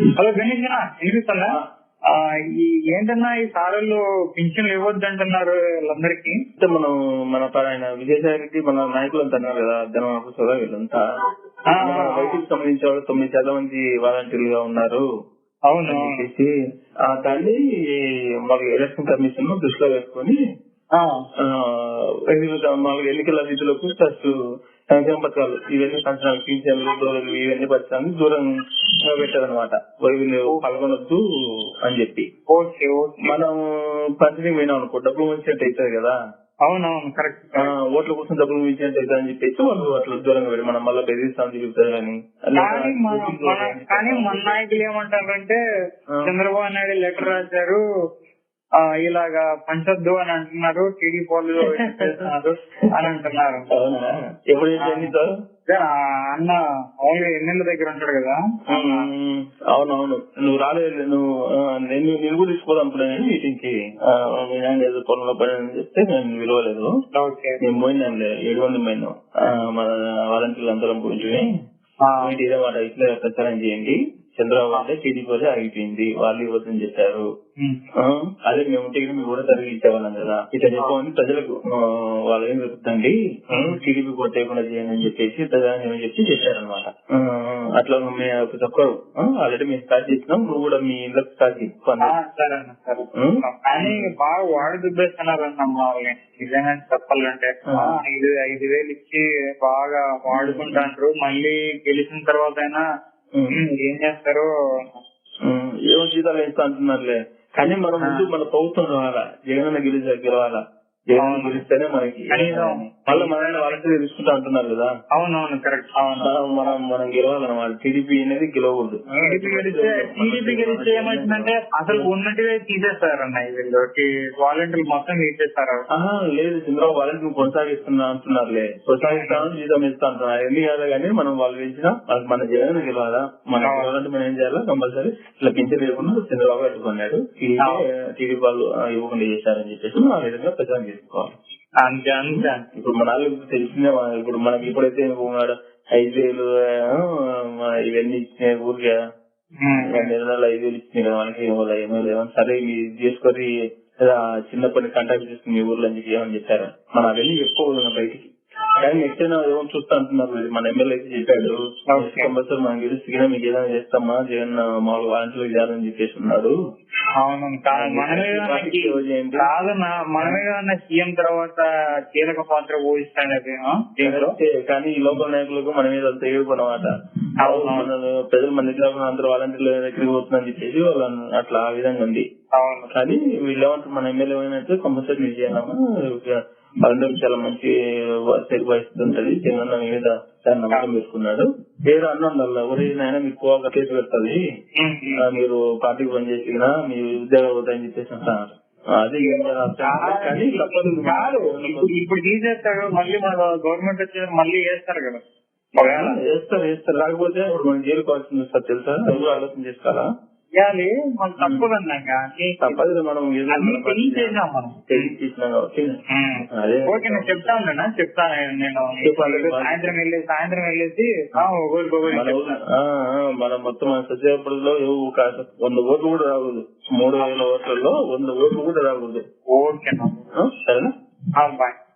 Hello Ganesh అన్న వినిపిస్తుందా? ఏంటన్నా ఈ సారల్లో పింఛన్లు ఇవ్వద్దు అంటున్నారు వాళ్ళందరికీ? అంటే మనం మన ఆయన విజయసాయి మన నాయకులు అంతా అన్నారు కదా జనం ఆఫీసర్ వీళ్ళంతా? వైద్యులకు సంబంధించిన వాళ్ళు తొమ్మిది శాతం మంది వాలంటీర్లుగా ఉన్నారు అవును. చెప్పేసి దాన్ని మాకు ఎలక్షన్ కమిషన్ దృష్టిలో వేసుకొని మాకు ఎన్నికల విధులకు ప్లస్ సంక్షేమ పథకాలు ఇవన్నీ సంవత్సరాలు పింఛన్లు డోర్లు ఇవన్నీ పథకాలను దూరంగా పెట్టారనమాట వీళ్ళు పాల్గొనొద్దు అని చెప్పి. Okay okay. మనం పంచమీ పోయినాం అనుకో డబ్బులు వచ్చినట్టు అవుతుంది కదా. అవునవును కరెక్ట్. ఓట్ల కోసం డబ్బులు ఇచ్చినట్టు అవుతుంది అని చెప్పేసి వాళ్ళు అట్లా దూరంగా పెట్టి మనం మళ్ళీ బెదిరిస్తామని చెప్తారు కానీ కానీ మన నాయకులు ఏమంటారంటే ఆ. చంద్రబాబు నాయుడు లెటర్ రాశారు ఇలాగా పంచొద్దు అని అంటున్నారు టీడీ వాళ్ళు చేస్తున్నారు అని అంటున్నారు. ఎప్పుడు అన్న ఓన్లీ ఎన్నెళ్ళ దగ్గర ఉంటాడు కదా. అవునవును. నువ్వు రాలేదు నువ్వు నేను నేను కూడా తీసుకోవాలనుకున్నాను మీటింగ్కి ఏదో పని అని చెప్తే నేను విలువలేదు. నేను పోయిందండి ఏడు మంది పోయినాం. మన వాలంటీర్లు అందరం ఇదే మాట ఇట్లా ప్రచారం చేయండి. చంద్రబాబు అంటే టీడీపీ వాళ్ళే ఆగిపోయింది వాళ్ళు ఇవ్వద్దని చెప్పారు. అదే మేము ఉంటే కూడా మీరు కూడా తరిగి ఇచ్చేవాళ్ళం కదా. ఇట్లా చెప్పమని ప్రజలకు వాళ్ళు ఏం చెప్తండి టీడీపీ కొట్టేయకుండా చేయండి అని చెప్పేసి ఏమని చెప్పి చెప్పారనమాట అట్లా మేము ప్రతి ఒక్కరు ఆల్రెడీ మేము స్టార్ట్ చేసినాం. నువ్వు కూడా మీ ఇంట్లో స్టార్ట్. కానీ బాగా వాడు దుబ్బేస్తున్నారన్న వాళ్ళని నిజంగా చెప్పాలంటే ఐదు ఐదు వేలు ఇచ్చి బాగా వాడుకుంటాంటారు మళ్ళీ గెలిచిన తర్వాత అయినా ఏం చేస్తారో ఏమో జీతాలు ఇస్తా అంటున్నారులే. కానీ మనం ముందు మన ప్రభుత్వం రావాలా? జగన్ గెలిచా గెలవాలా? జగన్ గెలిస్తేనే మనకి. మళ్ళీ మనల్ని వాళ్ళకి తీసుకుంటా అంటున్నారు కదా. అవునవును కరెక్ట్ అవును మనం మనం గెలవాలన్నమాట టీడీపీ అనేది గెలవకూడదు. టీడీపీ గెలిస్తే ఏమైందంటే అసలు ఉన్నట్టుగా తీసేస్తారన్న వీళ్ళు. వాలంటీర్లు మొత్తం తీసేస్తారు. లేదు చంద్రబాబు నువ్వు కొనసాగిస్తున్నా అంటున్నారులే. కొనసాగిస్తాను జీతం ఇస్తా అంటున్నారు ఎన్ని కాదు కానీ మనం వాళ్ళు వాళ్ళకి మన జగన్ గెలవాలా? మన గెలవాలంటే మనం ఏం చేయాలా? కంపల్సరీ ఇట్లా పింఛన్ లేకుండా చంద్రబాబు పెట్టుకున్నాడు టీడీపీ వాళ్ళు ఇవ్వకుండా చేశారని చెప్పేసి ఆ విధంగా ప్రచారం చేసుకోవాలి అంతే అంతే. ఇప్పుడు మన వాళ్ళు తెలిసిందే మన- ఇప్పుడు మనకి ఇప్పుడైతే ఉన్నాడు ఐదు వేలు ఇవన్నీ ఇచ్చినాయి ఊరికే. రెండు నెలలు ఐదు వేలు ఇచ్చినాయి మనకి ఇవ్వాలి ఏమో లేవు సరే మీరు చేసుకొని చిన్నప్పటి కాంటాక్ట్ చేసుకుని మీ ఊర్లో అని చెప్పి ఏమని చెప్పారు? మన అవన్నీ చెప్పుకోకూడదు బయటికి. నెక్స్ట్ అయినా ఏమో చూస్తా అంటున్నారు మరి మన ఎమ్మెల్యే అయితే చెప్పాడు. కంపల్సరీ మనం గెలిస్తే మీకు ఏదైనా చేస్తామా జగన్ మామూలు వాలంటీర్లు చేయాలని చెప్పేసి ఉన్నాడు అవును మనమే. కాదన్న సీఎం తర్వాత కీలక పాత్ర అంతే. కానీ ఈ లోకల్ నాయకులకు మన మీద అంత. మన ప్రజలు మన దగ్గర అందరూ వాలంటీర్ల దగ్గరికి పోతుందని చెప్పేసి వాళ్ళు అన్న- అట్లా ఆ విధంగా ఉంది కానీ వీళ్ళు ఏమంటారు మన ఎమ్మెల్యే ఏమైనా కంపల్సరీ చేయాలమ్మా వాళ్ళందరూ చాలా మంచి తెలుగు వయసు ఉంటది. చిన్న మీద చాలా నమ్మకం పెట్టుకున్నాడు వేరే అన్నం వల్ల ఒరే నాయన మీకు పోగా కేసు పెడుతుంది. మీరు పార్టీకి పని చేసినా మీ ఉద్యోగాలు పోతాయని చెప్పేసి అంటున్నారు. అది కాదు. ఇప్పుడు తీసేస్తాడు మళ్ళీ మన గవర్నమెంట్ వచ్చేది మళ్ళీ వేస్తారు కదా. వేస్తారు వేస్తారు. రాకపోతే ఇప్పుడు మనం జైలు కావాల్సింది వస్తుంది తెలుసా? ఆలోచన చేసుకోవాలా? చేయాలి మనం తప్పదన్నాక తప్పదు మనం తెలియచేసాం మనం. తెలియచేసినాం కాబట్టి. ఓకే నేను చెప్తాను నేను చెప్తాను నేను. చెప్పాలి. సాయంత్రం వెళ్ళి సాయంత్రం వెళ్ళేసి మన మొత్తం సత్యాపురంలో వంద ఓట్లు కూడా రాకూడదు. మూడు వేల ఓట్లలో వంద ఓట్లు కూడా రాకూడదు. ఓకే సరేనా? బాయ్.